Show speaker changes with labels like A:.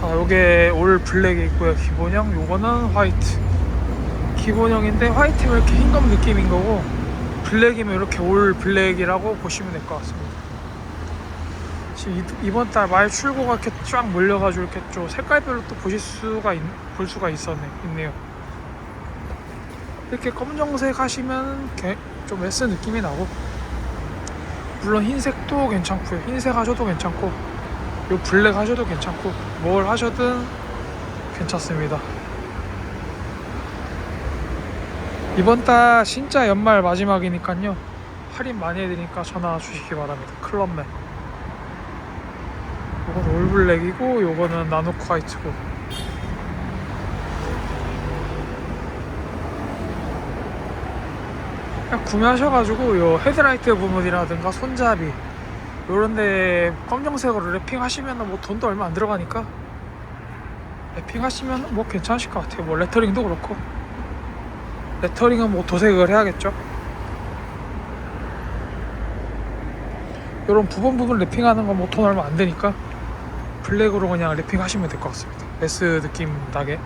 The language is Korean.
A: 자 요게 올 블랙이 있고요. 기본형 요거는 화이트. 기본형인데 화이트면 이렇게 흰검 느낌인 거고 블랙이면 이렇게 올 블랙이라고 보시면 될 것 같습니다. 지금 이- 이번 달 말 출고가 이렇게 쫙 몰려가지고 이렇게 좀 색깔별로 또 보실 수가 있, 볼 수가 있었네 있네요. 이렇게 검정색 하시면 게- 좀 S 느낌이 나고. 물론 흰색도 괜찮고요. 흰색 하셔도 괜찮고 요 블랙 하셔도 괜찮고 뭘 하셔든 괜찮습니다. 이번 달 진짜 연말 마지막이니까요. 할인 많이 해드리니까 전화 주시기 바랍니다. 클럽맨. 요건 올블랙이고 요거는 나노크 화이트고. 그냥 구매하셔가지고 요 헤드라이트 부분이라든가 손잡이 요런데 검정색으로 랩핑 하시면 뭐 돈도 얼마 안 들어가니까 랩핑 하시면 뭐 괜찮으실 것 같아요. 뭐 레터링도 그렇고. 레터링은 뭐 도색을 해야겠죠. 요런 부분 부분 랩핑하는 건 뭐 돈 얼마 안 되니까 블랙으로 그냥 랩핑 하시면 될 것 같습니다. S 느낌 나게